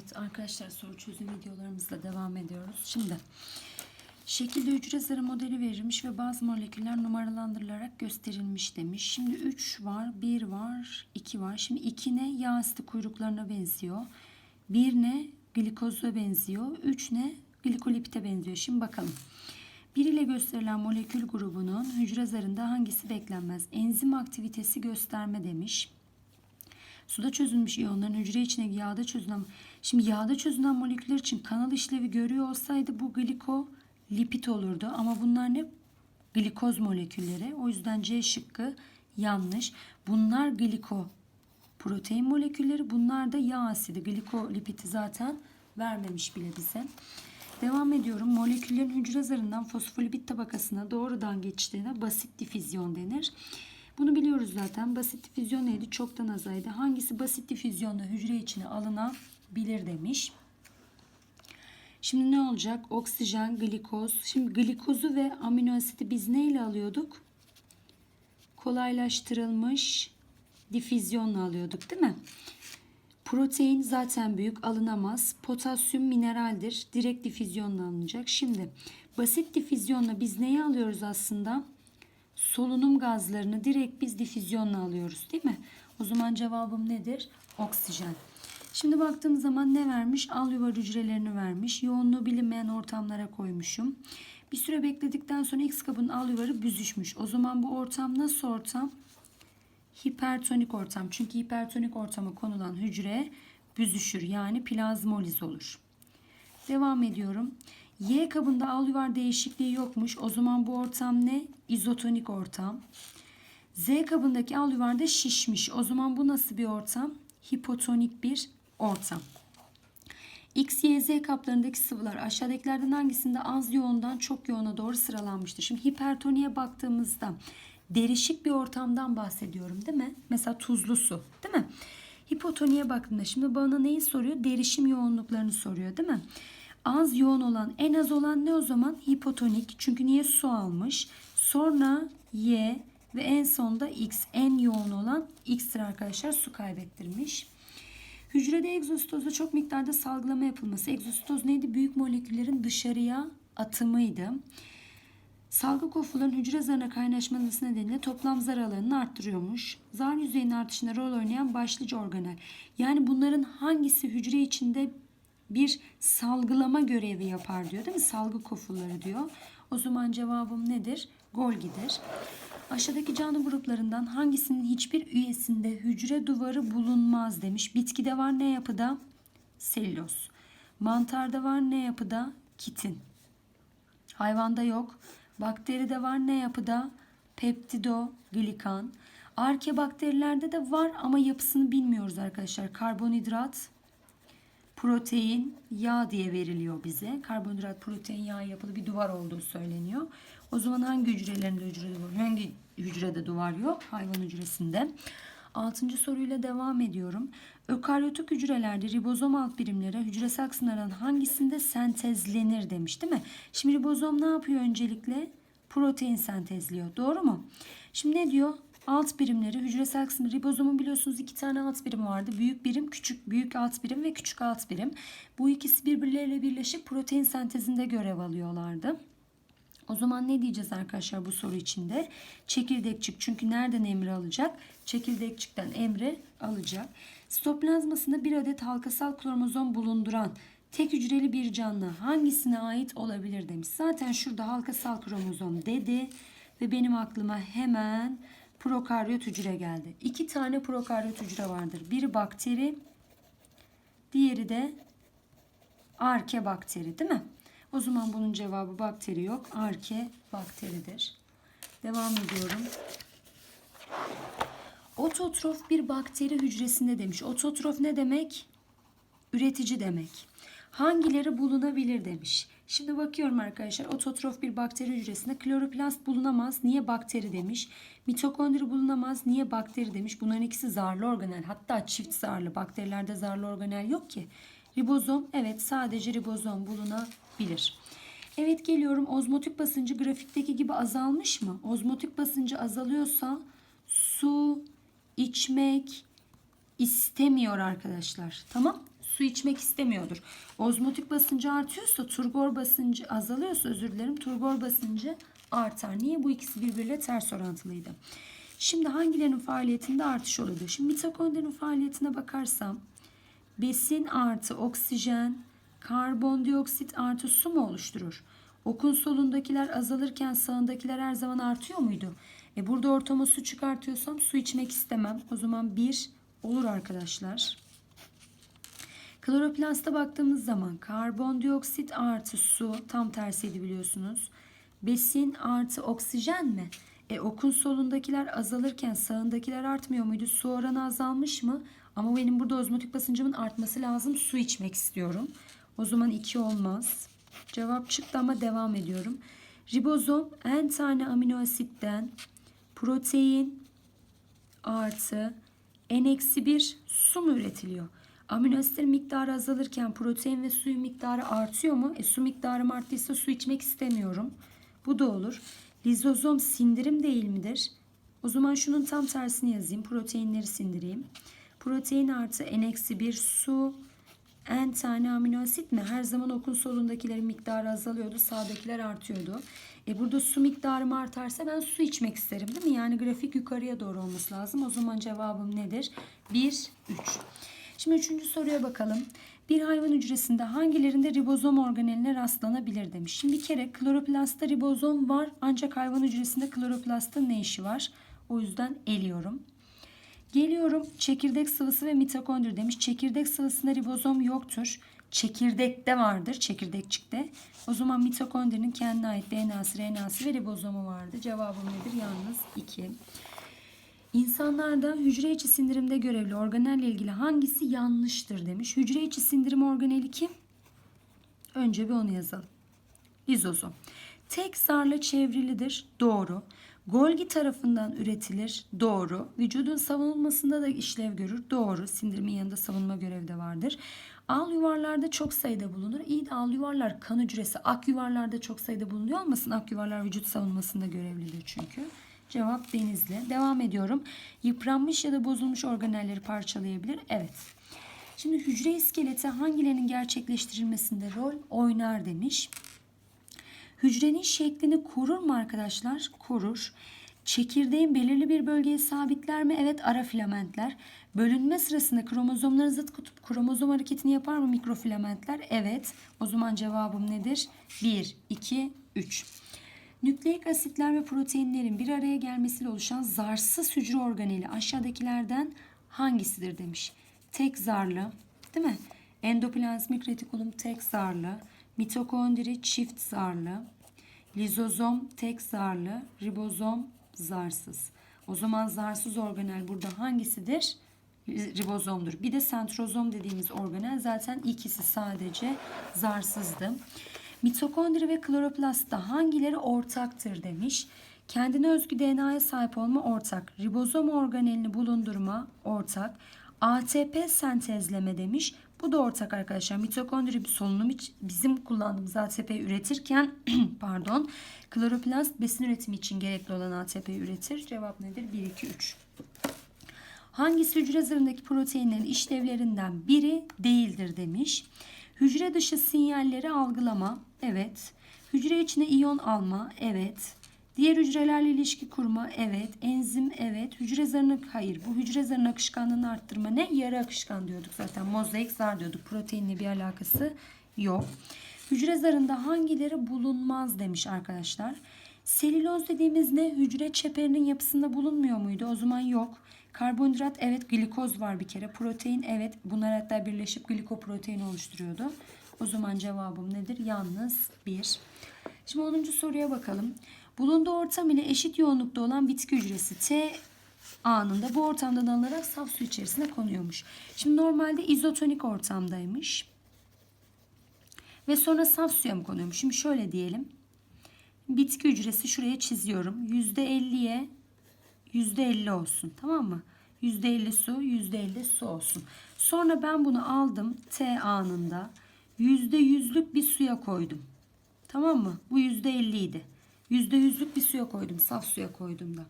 Evet arkadaşlar soru çözüm videolarımızla devam ediyoruz. Şimdi şekilde hücre zarı modeli verilmiş ve bazı moleküller numaralandırılarak gösterilmiş demiş. Şimdi 3 var, 1 var, 2 var. Şimdi 2 ne? Yağ asidi kuyruklarına benziyor. 1 ne? Glikoza benziyor. 3 ne? Glikolipite benziyor. Şimdi bakalım. 1 ile gösterilen molekül grubunun hücre zarında hangisi beklenmez? Enzim aktivitesi gösterme demiş. Suda çözülmüş iyonların hücre içine yağda çözülen şimdi yağda çözülen moleküller için kanal işlevi görüyor olsaydı bu glikolipit olurdu. Ama bunlar ne? Glikoz molekülleri. O yüzden C şıkkı yanlış. Bunlar gliko protein molekülleri. Bunlar da yağ asidi. Glikolipiti zaten vermemiş bile bize. Devam ediyorum. Moleküllerin hücre zarından fosfolipid tabakasına doğrudan geçtiğine basit difüzyon denir bunu biliyoruz zaten. Basit difüzyon neydi? Çoktan azaydı. Hangisi basit difüzyonla hücre içine alınabilir demiş. Şimdi ne olacak? Oksijen, glikoz. Şimdi glikozu ve amino asiti biz neyle alıyorduk? Kolaylaştırılmış difüzyonla alıyorduk değil mi? Protein zaten büyük alınamaz. Potasyum mineraldir. Direkt difüzyonla alınacak. Şimdi basit difüzyonla biz neyi alıyoruz aslında? Solunum gazlarını direkt biz difüzyonla alıyoruz değil mi? O zaman cevabım nedir? Oksijen. Şimdi baktığım zaman ne vermiş? Alüvar hücrelerini vermiş. Yoğunluğu bilinmeyen ortamlara koymuşum. Bir süre bekledikten sonra X kabının alüvarı büzüşmüş. O zaman bu ortam nasıl ortam? Hipertonik ortam. Çünkü hipertonik ortama konulan hücre büzüşür. Yani plazmoliz olur. Devam ediyorum. Y kabında alüvar değişikliği yokmuş. O zaman bu ortam ne? İzotonik ortam. Z kabındaki alüvar da şişmiş. O zaman bu nasıl bir ortam? Hipotonik bir ortam. X, Y, Z kaplarındaki sıvılar aşağıdakilerden hangisinde az yoğundan çok yoğuna doğru sıralanmıştır? Şimdi hipertoniye baktığımızda derişik bir ortamdan bahsediyorum değil mi? Mesela tuzlu su değil mi? Hipotoniye baktığımda şimdi bana neyi soruyor? Derişim yoğunluklarını soruyor değil mi? Az yoğun olan en az olan ne o zaman? Hipotonik. Çünkü niye su almış? Sonra Y ve en sonda X. En yoğun olan X'tir arkadaşlar. Su kaybettirmiş. Hücrede egzositozda çok miktarda salgılama yapılması. Egzositoz neydi? Büyük moleküllerin dışarıya atımıydı. Salgı kofuların hücre zarına kaynaşması nedeniyle toplam zar alanını arttırıyormuş. Zar yüzeyinin artışında rol oynayan başlıca organel. Yani bunların hangisi hücre içinde bir salgılama görevi yapar diyor değil mi? Salgı kofuları diyor. O zaman cevabım nedir? Golgi'dir. Aşağıdaki canlı gruplarından hangisinin hiçbir üyesinde hücre duvarı bulunmaz demiş. Bitkide var ne yapıda? Selüloz. Mantarda var ne yapıda? Kitin. Hayvanda yok. Bakteride var ne yapıda? Peptidoglikan. Arke bakterilerde de var ama yapısını bilmiyoruz arkadaşlar. Karbonhidrat, protein, yağ diye veriliyor bize. Karbonhidrat, protein, yağ yapılı bir duvar olduğu söyleniyor. O zaman hangi hücrelerinde hücre duvar, hangi hücrede duvar yok? Hayvan hücresinde. Altıncı soruyla devam ediyorum. Ökaryotik hücrelerde ribozom alt birimleri hücresel kısımlardan hangisinde sentezlenir demiş değil mi? Şimdi ribozom ne yapıyor öncelikle? Protein sentezliyor. Doğru mu? Şimdi ne diyor? Alt birimleri hücresel kısmı ribozomun biliyorsunuz iki tane alt birim vardı. Büyük birim, küçük büyük alt birim ve küçük alt birim. Bu ikisi birbirleriyle birleşip protein sentezinde görev alıyorlardı. O zaman ne diyeceğiz arkadaşlar bu soru içinde? Çekirdekçik çünkü nereden emri alacak? Çekirdekçikten emri alacak. Sitoplazmasında bir adet halkasal kromozom bulunduran tek hücreli bir canlı hangisine ait olabilir demiş. Zaten şurada halkasal kromozom dedi ve benim aklıma hemen prokaryot hücre geldi. İki tane prokaryot hücre vardır. Biri bakteri, diğeri de arke bakteri değil mi? O zaman bunun cevabı bakteri yok. Arke bakteridir. Devam ediyorum. Ototrof bir bakteri hücresinde demiş. Ototrof ne demek? Üretici demek. Hangileri bulunabilir demiş. Şimdi bakıyorum arkadaşlar ototrof bir bakteri hücresinde kloroplast bulunamaz. Niye bakteri demiş. Mitokondri bulunamaz. Niye bakteri demiş. Bunların ikisi zarlı organel. Hatta çift zarlı. Bakterilerde zarlı organel yok ki. Ribozom evet sadece ribozom bulunabilir. Evet geliyorum ozmotik basıncı grafikteki gibi azalmış mı? Ozmotik basıncı azalıyorsa su içmek istemiyor arkadaşlar. Tamam? Su içmek istemiyordur. Ozmotik basıncı artıyorsa turgor basıncı azalıyorsa özür dilerim turgor basıncı artar. Niye? Bu ikisi birbiriyle ters orantılıydı. Şimdi hangilerinin faaliyetinde artış oluyor? Şimdi mitokondrinin faaliyetine bakarsam besin artı oksijen karbondioksit artı su mu oluşturur? Okun solundakiler azalırken sağındakiler her zaman artıyor muydu? E burada ortama su çıkartıyorsam su içmek istemem. O zaman bir olur arkadaşlar. Kloroplasta baktığımız zaman karbondioksit artı su tam tersiydi biliyorsunuz. Besin artı oksijen mi? E okun solundakiler azalırken sağındakiler artmıyor muydu? Su oranı azalmış mı? Ama benim burada ozmotik basıncımın artması lazım. Su içmek istiyorum. O zaman 2 olmaz. Cevap çıktı ama devam ediyorum. Ribozom en tane amino asitten protein artı n-1 su mu üretiliyor? Amino asitlerin miktarı azalırken protein ve suyun miktarı artıyor mu? E, su miktarım arttıysa su içmek istemiyorum. Bu da olur. Lizozom sindirim değil midir? O zaman şunun tam tersini yazayım. Proteinleri sindireyim. Protein artı n-1 su n tane amino asit mi? Her zaman okun solundakilerin miktarı azalıyordu. Sağdakiler artıyordu. E burada su miktarım artarsa ben su içmek isterim değil mi? Yani grafik yukarıya doğru olması lazım. O zaman cevabım nedir? 1, 3. Şimdi üçüncü soruya bakalım. Bir hayvan hücresinde hangilerinde ribozom organeline rastlanabilir demiş. Şimdi bir kere kloroplastta ribozom var ancak hayvan hücresinde kloroplastta ne işi var? O yüzden eliyorum. Geliyorum çekirdek sıvısı ve mitokondri demiş. Çekirdek sıvısında ribozom yoktur. Çekirdekte vardır çekirdekçikte. O zaman mitokondrinin kendine ait DNA'sı, RNA'sı ve ribozomu vardı. Cevabım nedir? Yalnız 2. İnsanlarda hücre içi sindirimde görevli organelle ilgili hangisi yanlıştır demiş. Hücre içi sindirim organeli kim? Önce bir onu yazalım. Lizozom. Tek zarla çevrilidir. Doğru. Golgi tarafından üretilir. Doğru. Vücudun savunulmasında da işlev görür. Doğru. Sindirimin yanında savunma görevi de vardır. Al yuvarlarda çok sayıda bulunur. İyi de al yuvarlar kan hücresi. Ak yuvarlarda çok sayıda bulunuyor olmasın? Ak yuvarlar vücut savunmasında görevlidir çünkü. Cevap denizli. Devam ediyorum. Yıpranmış ya da bozulmuş organelleri parçalayabilir. Evet. Şimdi hücre iskeleti hangilerinin gerçekleştirilmesinde rol oynar demiş. Hücrenin şeklini korur mu arkadaşlar? Korur. Çekirdeğin belirli bir bölgeye sabitler mi? Evet ara filamentler. Bölünme sırasında kromozomları zıt kutup kromozom hareketini yapar mı mikrofilamentler? Evet. O zaman cevabım nedir? 1, 2, 3. Nükleik asitler ve proteinlerin bir araya gelmesiyle oluşan zarsız hücre organeli aşağıdakilerden hangisidir demiş. Tek zarlı değil mi? Endoplazmik retikulum tek zarlı. Mitokondri çift zarlı. Lizozom tek zarlı. Ribozom zarsız. O zaman zarsız organel burada hangisidir? Ribozomdur. Bir de sentrozom dediğimiz organel zaten ikisi sadece zarsızdı. Mitokondri ve kloroplastta hangileri ortaktır demiş. Kendine özgü DNA'ya sahip olma ortak. Ribozom organelini bulundurma ortak. ATP sentezleme demiş. Bu da ortak arkadaşlar. Mitokondri solunum için bizim kullandığımız ATP üretirken pardon kloroplast besin üretimi için gerekli olan ATP üretir. Cevap nedir? 1 2 3. Hangisi hücre zarındaki proteinlerin işlevlerinden biri değildir demiş. Hücre dışı sinyalleri algılama. Evet. Hücre içine iyon alma. Evet. Diğer hücrelerle ilişki kurma. Evet. Enzim. Evet. Hücre zarını hayır. Bu hücre zarının akışkanlığını arttırma ne? Yarı akışkan diyorduk zaten. Mozaik zar diyorduk. Proteinle bir alakası yok. Hücre zarında hangileri bulunmaz demiş arkadaşlar. Selüloz dediğimiz ne? Hücre çeperinin yapısında bulunmuyor muydu? O zaman yok. Karbonhidrat evet glikoz var bir kere. Protein evet bunlar hatta birleşip glikoprotein oluşturuyordu. O zaman cevabım nedir? Yalnız 1. Şimdi 10. soruya bakalım. Bulunduğu ortam ile eşit yoğunlukta olan bitki hücresi T anında bu ortamdan alınarak saf su içerisine konuyormuş. Şimdi normalde izotonik ortamdaymış. Ve sonra saf suya mı konuyormuş? Şimdi şöyle diyelim. Bitki hücresi şuraya çiziyorum. %50'ye %50 olsun. Tamam mı? %50 su, %50 su olsun. Sonra ben bunu aldım T anında %100'lük bir suya koydum. Tamam mı? Bu %50 idi. %100'lük bir suya koydum. Saf suya koydum da.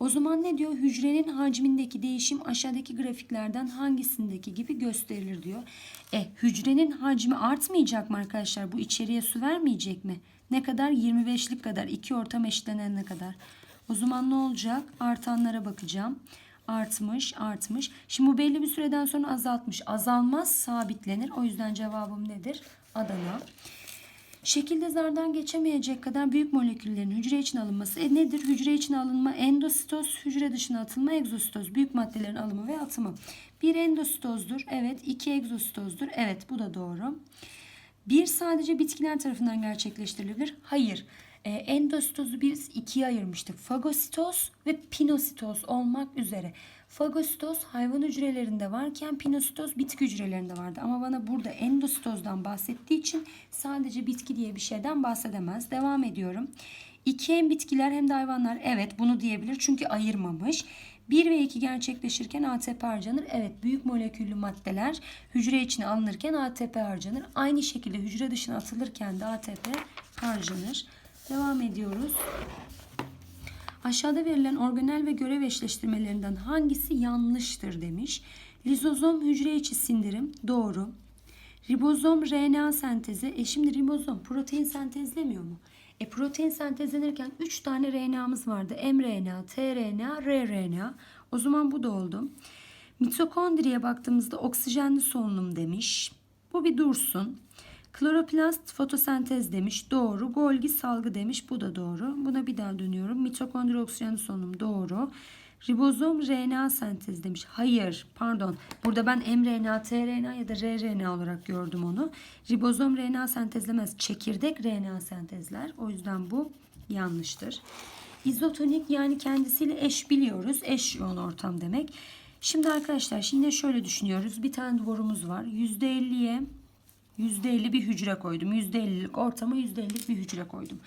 O zaman ne diyor? Hücrenin hacmindeki değişim aşağıdaki grafiklerden hangisindeki gibi gösterilir diyor. E hücrenin hacmi artmayacak mı arkadaşlar? Bu içeriye su vermeyecek mi? Ne kadar? 25'lik kadar. iki ortam eşitlenene kadar. O zaman ne olacak? Artanlara bakacağım. Artmış, artmış. Şimdi bu belli bir süreden sonra azaltmış. Azalmaz, sabitlenir. O yüzden cevabım nedir? Adana. Şekilde zardan geçemeyecek kadar büyük moleküllerin hücre içine alınması. E nedir? Hücre içine alınma endositoz, hücre dışına atılma egzositoz. Büyük maddelerin alımı ve atımı. Bir endositozdur. Evet. iki egzositozdur. Evet bu da doğru. Bir sadece bitkiler tarafından gerçekleştirilebilir. Hayır. E, endositozu biz ikiye ayırmıştık. Fagositoz ve pinositoz olmak üzere. Fagositoz hayvan hücrelerinde varken pinositoz bitki hücrelerinde vardı. Ama bana burada endositozdan bahsettiği için sadece bitki diye bir şeyden bahsedemez. Devam ediyorum. İki hem bitkiler hem de hayvanlar evet bunu diyebilir çünkü ayırmamış. 1 ve 2 gerçekleşirken ATP harcanır. Evet büyük moleküllü maddeler hücre içine alınırken ATP harcanır. Aynı şekilde hücre dışına atılırken de ATP harcanır. Devam ediyoruz. Aşağıda verilen organel ve görev eşleştirmelerinden hangisi yanlıştır demiş. Lizozom hücre içi sindirim doğru. Ribozom RNA sentezi. E şimdi ribozom protein sentezlemiyor mu? E protein sentezlenirken 3 tane RNA'mız vardı. mRNA, tRNA, rRNA. O zaman bu da oldu. Mitokondriye baktığımızda oksijenli solunum demiş. Bu bir dursun. Kloroplast fotosentez demiş. Doğru. Golgi salgı demiş. Bu da doğru. Buna bir daha dönüyorum. Mitokondri oksijenli solunum doğru. Ribozom RNA sentez demiş. Hayır, pardon. Burada ben mRNA, tRNA ya da rRNA olarak gördüm onu. Ribozom RNA sentezlemez. Çekirdek RNA sentezler. O yüzden bu yanlıştır. İzotonik yani kendisiyle eş biliyoruz. Eş yoğun ortam demek. Şimdi arkadaşlar şimdi şöyle düşünüyoruz. Bir tane duvarımız var. %50'ye %50 bir hücre koydum. %50'lik ortama %50'lik bir hücre koydum.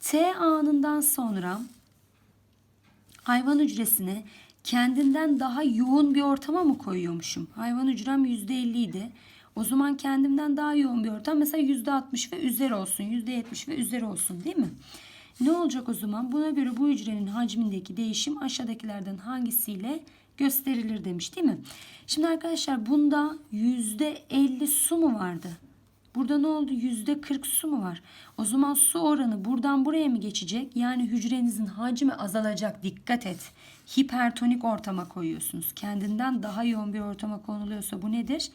T anından sonra hayvan hücresine kendinden daha yoğun bir ortama mı koyuyormuşum? Hayvan hücrem %50 idi. O zaman kendimden daha yoğun bir ortam mesela %60 ve üzeri olsun. %70 ve üzeri olsun değil mi? Ne olacak o zaman? Buna göre bu hücrenin hacmindeki değişim aşağıdakilerden hangisiyle gösterilir demiş değil mi? Şimdi arkadaşlar bunda %50 su mu vardı? Burada ne oldu? %40 su mu var? O zaman su oranı buradan buraya mı geçecek? Yani hücrenizin hacmi azalacak. Dikkat et. Hipertonik ortama koyuyorsunuz. Kendinden daha yoğun bir ortama konuluyorsa bu nedir?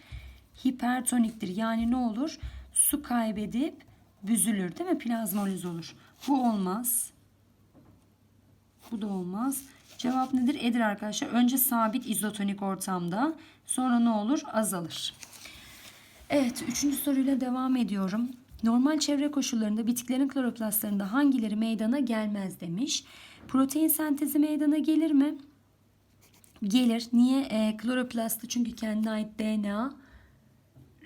Hipertoniktir. Yani ne olur? Su kaybedip büzülür değil mi? Plazmoliz olur. Bu olmaz. Bu da olmaz. Cevap nedir? Edir arkadaşlar. Önce sabit izotonik ortamda. Sonra ne olur? Azalır. Evet, üçüncü soruyla devam ediyorum. Normal çevre koşullarında bitkilerin kloroplastlarında hangileri meydana gelmez demiş. Protein sentezi meydana gelir mi? Gelir. Niye? E, kloroplastı çünkü kendine ait DNA,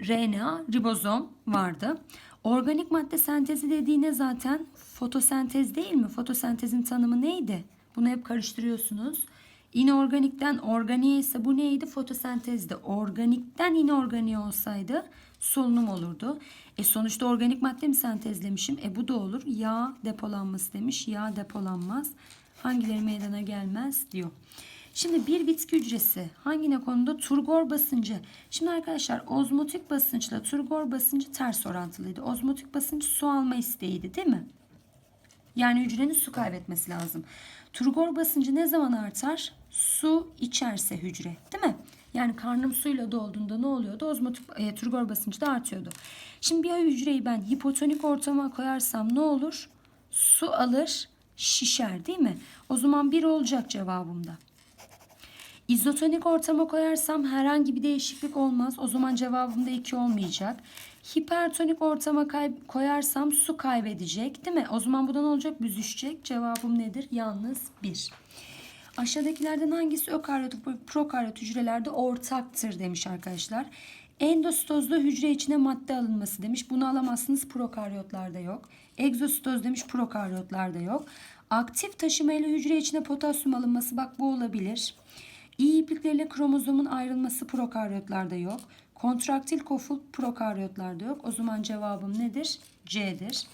RNA, ribozom vardı. Organik madde sentezi dediğine zaten fotosentez değil mi? Fotosentezin tanımı neydi? Bunu hep karıştırıyorsunuz. İnorganikten organiğe ise bu neydi? Fotosentezdi. Organikten inorganiğe olsaydı solunum olurdu. E sonuçta organik madde mi sentezlemişim? E bu da olur. Yağ depolanması demiş. Yağ depolanmaz. Hangileri meydana gelmez diyor. Şimdi bir bitki hücresi hangi ne konuda? Turgor basıncı. Şimdi arkadaşlar ozmotik basınçla turgor basıncı ters orantılıydı. Ozmotik basınç su alma isteğiydi değil mi? Yani hücrenin su kaybetmesi lazım. Turgor basıncı ne zaman artar? Su içerse hücre değil mi? Yani karnım suyla dolduğunda ne oluyordu? Ozmotik e, turgor basıncı da artıyordu. Şimdi bir hücreyi ben hipotonik ortama koyarsam ne olur? Su alır, şişer değil mi? O zaman bir olacak cevabımda. İzotonik ortama koyarsam herhangi bir değişiklik olmaz. O zaman cevabımda 2 olmayacak. Hipertonik ortama koyarsam su kaybedecek değil mi? O zaman bu ne olacak? Büzüşecek. Cevabım nedir? Yalnız 1. Aşağıdakilerden hangisi ökaryot prokaryot hücrelerde ortaktır demiş arkadaşlar. Endositozda hücre içine madde alınması demiş. Bunu alamazsınız prokaryotlarda yok. Egzositoz demiş prokaryotlarda yok. Aktif taşımayla hücre içine potasyum alınması bak bu olabilir. İyi iplikleriyle kromozomun ayrılması prokaryotlarda yok. Kontraktil koful prokaryotlarda yok. O zaman cevabım nedir? C'dir.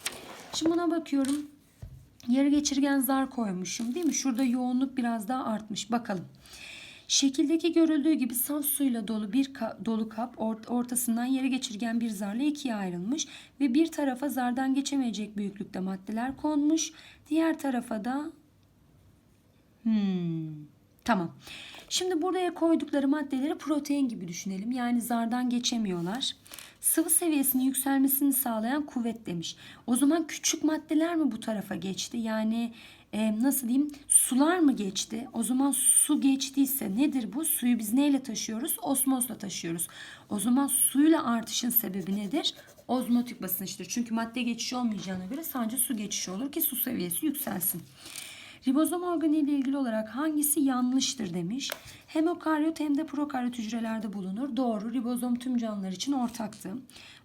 Şimdi buna bakıyorum. Yarı geçirgen zar koymuşum değil mi? Şurada yoğunluk biraz daha artmış. Bakalım. Şekildeki görüldüğü gibi saf suyla dolu bir ka- dolu kap or- ortasından yarı geçirgen bir zarla ikiye ayrılmış ve bir tarafa zardan geçemeyecek büyüklükte maddeler konmuş. Diğer tarafa da Hmm, tamam. Şimdi buraya koydukları maddeleri protein gibi düşünelim. Yani zardan geçemiyorlar. Sıvı seviyesinin yükselmesini sağlayan kuvvet demiş. O zaman küçük maddeler mi bu tarafa geçti? Yani e, nasıl diyeyim sular mı geçti? O zaman su geçtiyse nedir bu? Suyu biz neyle taşıyoruz? Osmozla taşıyoruz. O zaman suyla artışın sebebi nedir? Ozmotik basınçtır. Çünkü madde geçişi olmayacağına göre sadece su geçişi olur ki su seviyesi yükselsin. Ribozom organı ile ilgili olarak hangisi yanlıştır demiş. Hem okaryot hem de prokaryot hücrelerde bulunur. Doğru. Ribozom tüm canlılar için ortaktı.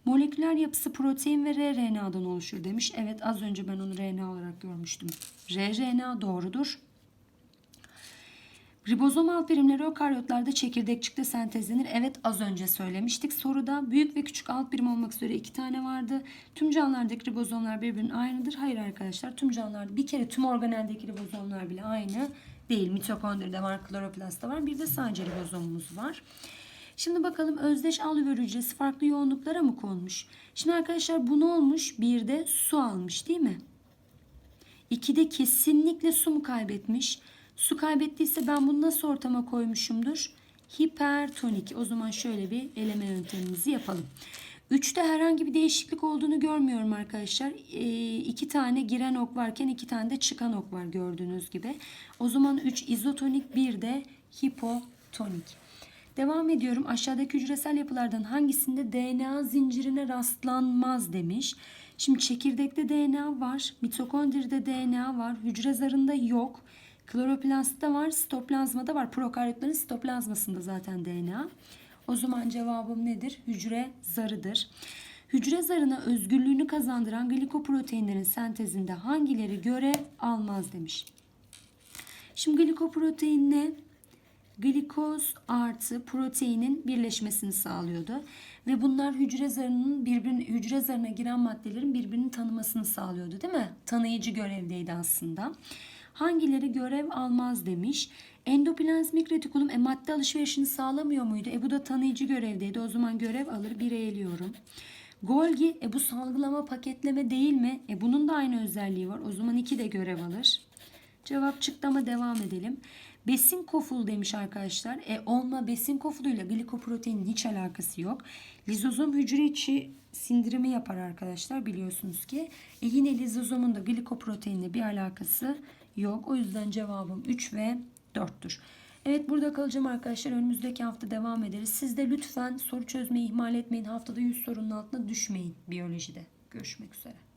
Moleküler yapısı protein ve rRNA'dan oluşur demiş. Evet az önce ben onu RNA olarak görmüştüm. rRNA doğrudur. Ribozom alt birimleri ökaryotlarda çekirdekçikte sentezlenir. Evet az önce söylemiştik. Soruda büyük ve küçük alt birim olmak üzere iki tane vardı. Tüm canlılardaki ribozomlar birbirinin aynıdır. Hayır arkadaşlar tüm canlılarda bir kere tüm organeldeki ribozomlar bile aynı değil. Mitokondride var, kloroplastta var. Bir de sadece ribozomumuz var. Şimdi bakalım özdeş alüvör hücresi farklı yoğunluklara mı konmuş? Şimdi arkadaşlar bu ne olmuş? Bir de su almış değil mi? İkide kesinlikle su mu kaybetmiş? Su kaybettiyse ben bunu nasıl ortama koymuşumdur? Hipertonik. O zaman şöyle bir eleme yöntemimizi yapalım. Üçte herhangi bir değişiklik olduğunu görmüyorum arkadaşlar. Ee, iki tane giren ok varken iki tane de çıkan ok var gördüğünüz gibi. O zaman 3 izotonik bir de hipotonik. Devam ediyorum. Aşağıdaki hücresel yapılardan hangisinde DNA zincirine rastlanmaz demiş. Şimdi çekirdekte DNA var, mitokondride DNA var, hücre zarında yok. Kloroplastta var, sitoplazmada var. Prokaryotların sitoplazmasında zaten DNA. O zaman cevabım nedir? Hücre zarıdır. Hücre zarına özgürlüğünü kazandıran glikoproteinlerin sentezinde hangileri görev almaz demiş. Şimdi glikoprotein ne? glikoz artı proteinin birleşmesini sağlıyordu. Ve bunlar hücre zarının birbirine, hücre zarına giren maddelerin birbirini tanımasını sağlıyordu değil mi? Tanıyıcı görevdeydi aslında. Hangileri görev almaz demiş. Endoplazmik retikulum e, madde alışverişini sağlamıyor muydu? E bu da tanıyıcı görevdeydi. O zaman görev alır. Bire eliyorum. Golgi e bu salgılama paketleme değil mi? E bunun da aynı özelliği var. O zaman iki de görev alır. Cevap çıktı ama devam edelim. Besin kofulu demiş arkadaşlar. E olma besin kofuluyla glikoproteinin hiç alakası yok. Lizozom hücre içi sindirimi yapar arkadaşlar biliyorsunuz ki. E yine lizozomun da glikoproteinle bir alakası yok. O yüzden cevabım 3 ve 4'tür. Evet burada kalacağım arkadaşlar. Önümüzdeki hafta devam ederiz. Siz de lütfen soru çözmeyi ihmal etmeyin. Haftada 100 sorunun altına düşmeyin biyolojide. Görüşmek üzere.